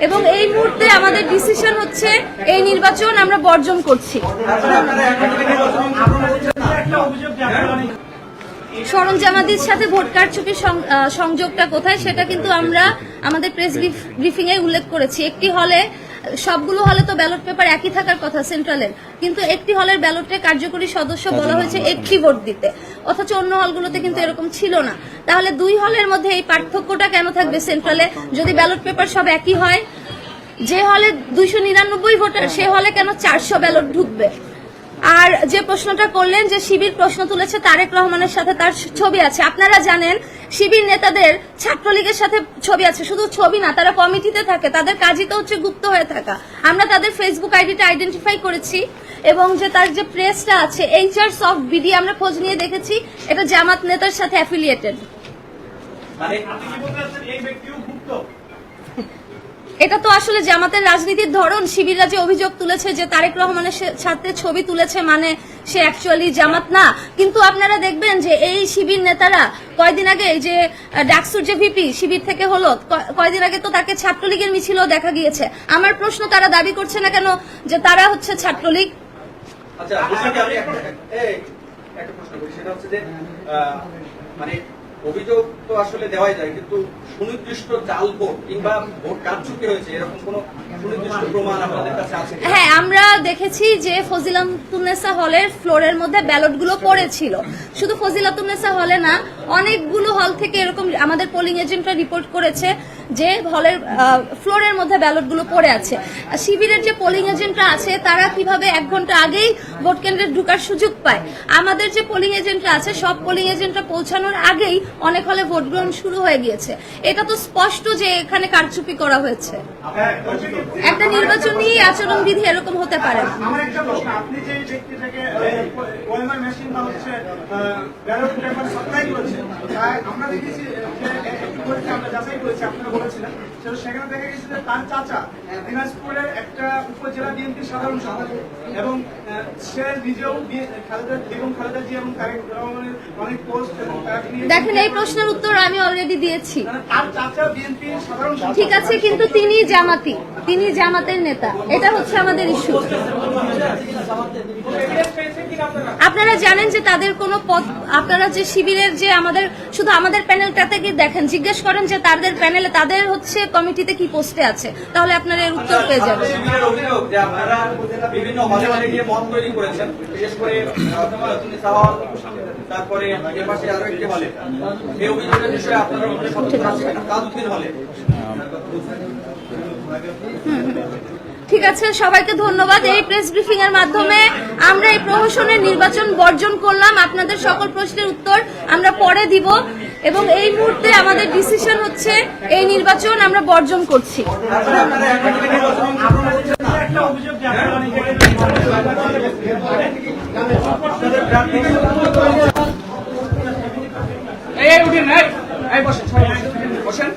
এবং এই মুহূর্তে আমাদের ডিসিশন হচ্ছে এই নির্বাচন আমরা বর্জন করছি। সরঞ্জামাদির সাথে ভোট সং- সংযোগটা কোথায় সেটা কিন্তু আমরা আমাদের প্রেস ব্রিফিং এ উল্লেখ করেছি। একটি হলে সবগুলো হলে তো ব্যালট পেপার একই থাকার কথা সেন্ট্রালের কিন্তু একটি হলের ব্যালটে কার্যকরী সদস্য বলা হয়েছে একটি ভোট দিতে। অথচ অন্য হলগুলোতে কিন্তু এরকম ছিল না। তাহলে দুই হলের মধ্যে এই পার্থক্যটা কেন থাকবে সেন্ট্রালে? যদি ব্যালট পেপার সব একই হয় যে হলে দুইশো নিরানব্বই ভোটার সে হলে কেন চারশো ব্যালট ঢুকবে? আর যে প্রশ্নটা করলেন যে শিবির প্রশ্ন তুলেছে তারেক রহমানের সাথে তার ছবি আছে। আপনারা জানেন শিবির নেতাদের ছাত্রলীগের সাথে ছবি আছে। শুধু ছবি না তারা কমিটিতে থাকে তাদের কাজই তো হচ্ছে গুপ্ত হয়ে থাকা। আমরা তাদের ফেসবুক আইডিটা আইডেন্টিফাই করেছি এবং যে তার যে প্রেসটা আছে এইচআর সফট বিডি আমরা খোঁজ নিয়ে দেখেছি এটা জামাত নেতার সাথে অ্যাফিলিয়েটেড মানে এটা তো আসলে জামাতের রাজনীতির ধরন শিবিররা যে অভিযোগ তুলেছে যে তারেক রহমানের সাথে ছবি তুলেছে মানে সে অ্যাকচুয়ালি জামাত না। কিন্তু আপনারা দেখবেন যে এই শিবির নেতারা কয়দিন আগে যে ডাকসুর যে ভিপি, শিবির থেকে হলো কয়দিন আগে তো তাকে ছাত্রলীগের মিছিলও দেখা গিয়েছে। আমার প্রশ্ন, তারা দাবি করছে না কেন যে তারা হচ্ছে ছাত্রলীগ? আচ্ছা একটা প্রশ্ন করি। সেটা হচ্ছে যে মানে অভিযোগ তো আসলে দেওয়াই যায়, কিন্তু সুনির্দিষ্ট জাল ভোট কিংবা ভোট কারচুপি হয়েছে এরকম কোন সুনির্দিষ্ট প্রমাণ আপনাদের কাছে আছে হ্যাঁ আমরা দেখেছি যে ফজিলাতুন্নেসা হলের ফ্লোরের মধ্যে ব্যালটগুলো পড়েছিল। শুধু ফজিলাতুন্নেসা হলে না, অনেকগুলো হল থেকে এরকম আমাদের পোলিং এজেন্টরা রিপোর্ট করেছে। যে হলের ফ্লোরের মধ্যে ব্যালটগুলো পড়ে আছে। শিবিরের যে পোলিং এজেন্টরা আছে, তারা কীভাবে এক ঘণ্টা আগেই ভোট কেন্দ্রে ঢুকার সুযোগ পায়? আমাদের যে পোলিং এজেন্টরা আছে, সব পোলিং এজেন্টরা পৌঁছানোর আগেই অনেক হলে ভোট গ্রহণ শুরু হয়ে গিয়েছে। এটা তো স্পষ্ট যে এখানে কারচুপি করা হয়েছে। একটা নির্বাচনী আচরণবিধি এরকম হতে পারে। হচ্ছে ব্যালট পেপার সাপ্লাই করেছে। আমরা দেখেছি যে একটু আমরা যাচাই করেছি আপনারা বলেছিলেন। সেটা সেখানে দেখা গেছে যে তার চাচা দিনাজপুরের একটা উপজেলা বিএনপির সাধারণ সম্পাদক এবং সে নিজেও খালেদা বেগম খালেদা জি এবং তারেক রহমানের অনেক পোস্ট এবং তাকে নিয়ে দেখেন এই প্রশ্নের উত্তর আমি অলরেডি দিয়েছি। মানে তার চাচা বিএনপির সাধারণ ঠিক আছে কিন্তু তিনি জামাতি তিনি জামাতের নেতা। এটা হচ্ছে আমাদের ইস্যু আপনারা জানেন যে তাদের কোনো পদ আপনারা যে শিবিরের যে আমাদের শুধু আমাদের প্যানেলটাতে কি দেখেন জিজ্ঞেস করেন যে তাদের প্যানেলে তাদের হচ্ছে কমিটিতে কি পোস্টে আছে? তাহলে আপনারা এর উত্তর পেয়ে যাবেন। বিভিন্ন হলে হলে গিয়ে মত তৈরি করেছেন বিশেষ করে তারপরে পাশে আরও একটি হলে। এই অভিযোগের বিষয়ে আপনারা সচেতন আছেন কাজুদ্দিন হলে। ঠিক আছে, সবাইকে ধন্যবাদ। এই প্রেস ব্রিফিং এর মাধ্যমে আমরা এই প্রহসনের নির্বাচন বর্জন করলাম। আপনাদের সকল প্রশ্নের উত্তর আমরা পরে দিব এবং এই মুহূর্তে আমাদের ডিসিশন হচ্ছে এই নির্বাচন আমরা বর্জন করছি। বসেন।